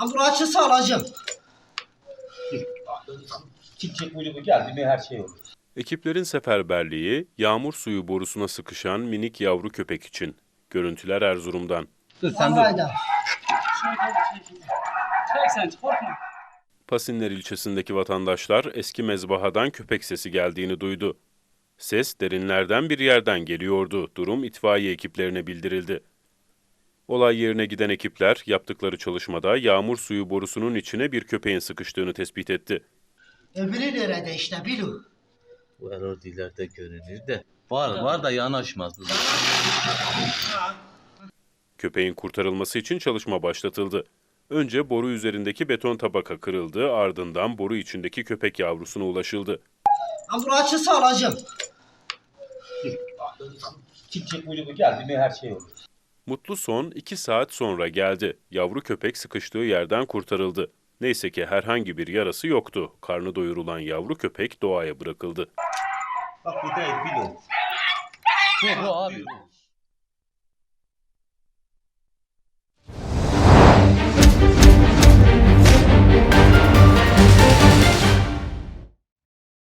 Ben bunu açılsa alacağım. Çiçek ucu geldi mi her şey olur. Ekiplerin seferberliği yağmur suyu borusuna sıkışan minik yavru köpek için. Görüntüler Erzurum'dan. Dur sen dur. Vallahi Çek sen korkma. Pasinler ilçesindeki vatandaşlar eski mezbahadan köpek sesi geldiğini duydu. Ses derinlerden bir yerden geliyordu. Durum itfaiye ekiplerine bildirildi. Olay yerine giden ekipler yaptıkları çalışmada yağmur suyu borusunun içine bir köpeğin sıkıştığını tespit etti. Öbürü nerede işte bilu. Bu erodilerde görünür de. Var var da yanaşmaz. Köpeğin kurtarılması için çalışma başlatıldı. Önce boru üzerindeki beton tabaka kırıldı, ardından boru içindeki köpek yavrusuna ulaşıldı. Bunu açılsa alacağım. Çiçek ucu geldi mi her şey olur. Mutlu son 2 saat sonra geldi. Yavru köpek sıkıştığı yerden kurtarıldı. Neyse ki herhangi bir yarası yoktu. Karnı doyurulan yavru köpek doğaya bırakıldı. Bak bu değil bil o. Bu, abi.